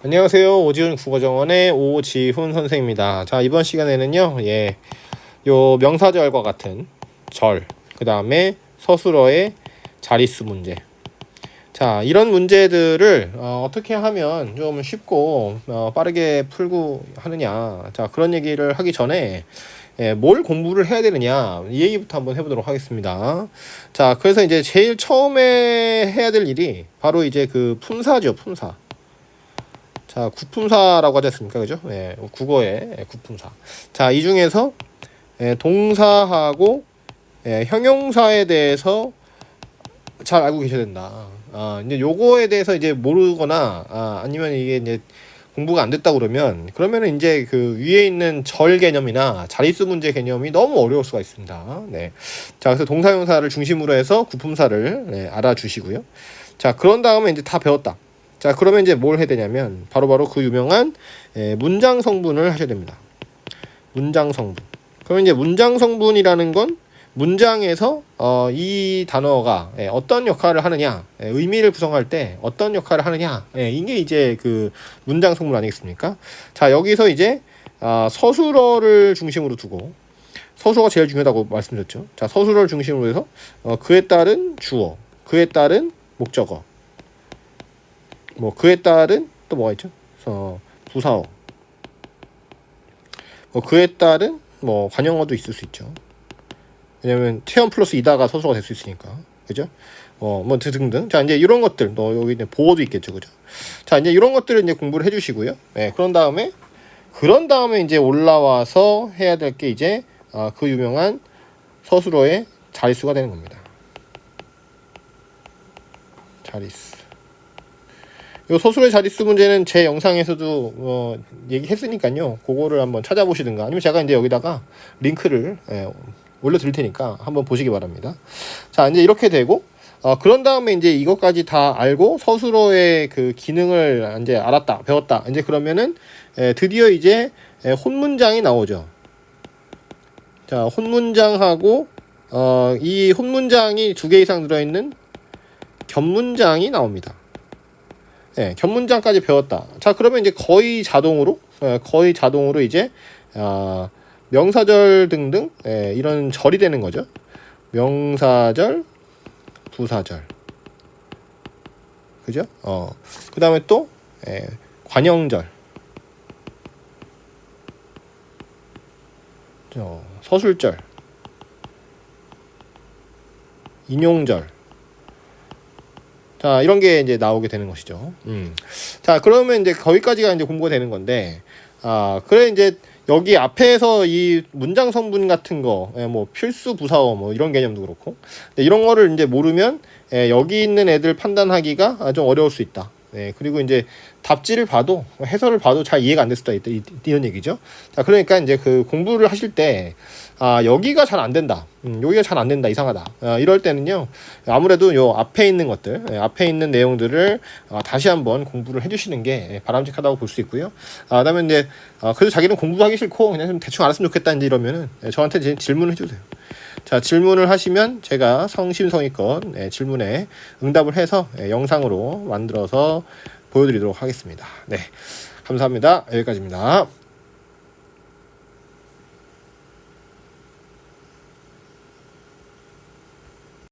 안녕하세요. 오지훈 국어정원의 오지훈 선생입니다. 자, 이번 시간에는요, 예, 요 명사절과 같은 절, 그 다음에 서술어의 자릿수 문제. 자, 이런 문제들을 어, 떻게 하면 좀 쉽고 어, 빠르게 풀고 하느냐. 자, 그런 얘기를 하기 전에 예, 뭘 공부를 해야 되느냐 이 얘기부터 한번 해보도록 하겠습니다. 자, 그래서 이제 제일 처음에 해야 될 일이 바로 이제 그 품사죠, 품사. 자, 구품사라고 하지 않습니까? 그죠? 예, 국어의 예, 구품사. 자, 이 중에서 예, 동사하고 예, 형용사에 대해서 잘 알고 계셔야 된다. 아, 이제 요거에 대해서 이제 모르거나 아, 아니면 이게 이제 공부가 안 됐다 그러면 그러면은 이제 그 위에 있는 절 개념이나 자릿수 문제 개념이 너무 어려울 수가 있습니다. 네. 자, 그래서 동사형사를 중심으로 해서 구품사를 네, 알아주시고요. 자, 그런 다음에 이제 다 배웠다. 자, 그러면 이제 뭘 해야 되냐면 바로바로 그 유명한 예, 문장 성분을 하셔야 됩니다. 문장 성분. 그러면 이제 문장 성분이라는 건 문장에서 어, 이 단어가 예, 어떤 역할을 하느냐, 예, 의미를 구성할 때 어떤 역할을 하느냐, 예, 이게 이제 그 문장 성분 아니겠습니까? 자, 여기서 이제 아, 서술어를 중심으로 두고 서술어가 제일 중요하다고 말씀드렸죠. 자, 서술어를 중심으로 해서 어, 그에 따른 주어, 그에 따른 목적어, 뭐 그에 따른 또 뭐가 있죠? 어, 부사어. 뭐 그에 따른 뭐 관용어도 있을 수 있죠. 왜냐면 태연 플러스 이다가 서술어가 될 수 있으니까. 그죠? 어, 뭐 등등. 자, 이제 이런 것들, 또 여기 이제 보어도 있겠죠. 그죠? 자, 이제 이런 것들을 이제 공부를 해 주시고요. 네, 그런 다음에 그런 다음에 이제 올라와서 해야 될 게 이제 아, 그 유명한 서술어의 자릿수가 되는 겁니다. 자릿수. 요 서술의 자릿수 문제는 제 영상에서도 어, 얘기했으니까요. 그거를 한번 찾아보시든가 아니면 제가 이제 여기다가 링크를 예, 올려드릴 테니까 한번 보시기 바랍니다. 자 이제 이렇게 되고 어, 그런 다음에 이제 이것까지 다 알고 서술어의 그 기능을 이제 알았다 배웠다 이제 그러면은 예, 드디어 이제 예, 혼문장이 나오죠. 자 혼문장하고 어, 이 혼문장이 두 개 이상 들어있는 견문장이 나옵니다. 예, 견문장까지 배웠다. 자, 그러면 이제 거의 자동으로, 예, 거의 자동으로 이제, 아, 명사절 등등, 예, 이런 절이 되는 거죠. 명사절, 부사절. 그죠? 어, 그 다음에 또, 예, 관형절. 저, 서술절. 인용절. 자, 이런 게 이제 나오게 되는 것이죠. 음. 자, 그러면 이제 거기까지가 이제 공부가 되는 건데, 아, 그래 이제 여기 앞에서 이 문장 성분 같은 거, 예, 뭐 필수 부사어 뭐 이런 개념도 그렇고, 네, 이런 거를 이제 모르면 예, 여기 있는 애들 판단하기가 아, 좀 어려울 수 있다. 네, 그리고 이제 답지를 봐도 해설을 봐도 잘 이해가 안 될 수도 있다 이- 이런 얘기죠. 자, 그러니까 이제 그 공부를 하실 때 아, 여기가 잘 안 된다. 음, 여기가 잘 안 된다. 이상하다. 아, 이럴 때는요. 아무래도 요 앞에 있는 것들, 예, 앞에 있는 내용들을 아, 다시 한번 공부를 해 주시는 게 예, 바람직하다고 볼 수 있고요. 아, 그다음에 이제 아, 그래도 자기는 공부하기 싫고 그냥 좀 대충 알았으면 좋겠다 이제 이러면은 예, 저한테 질문을 해 주세요. 자, 질문을 하시면 제가 성심성의껏 예, 질문에 응답을 해서 예, 영상으로 만들어서 보여드리도록 하겠습니다. 네. 감사합니다. 여기까지입니다.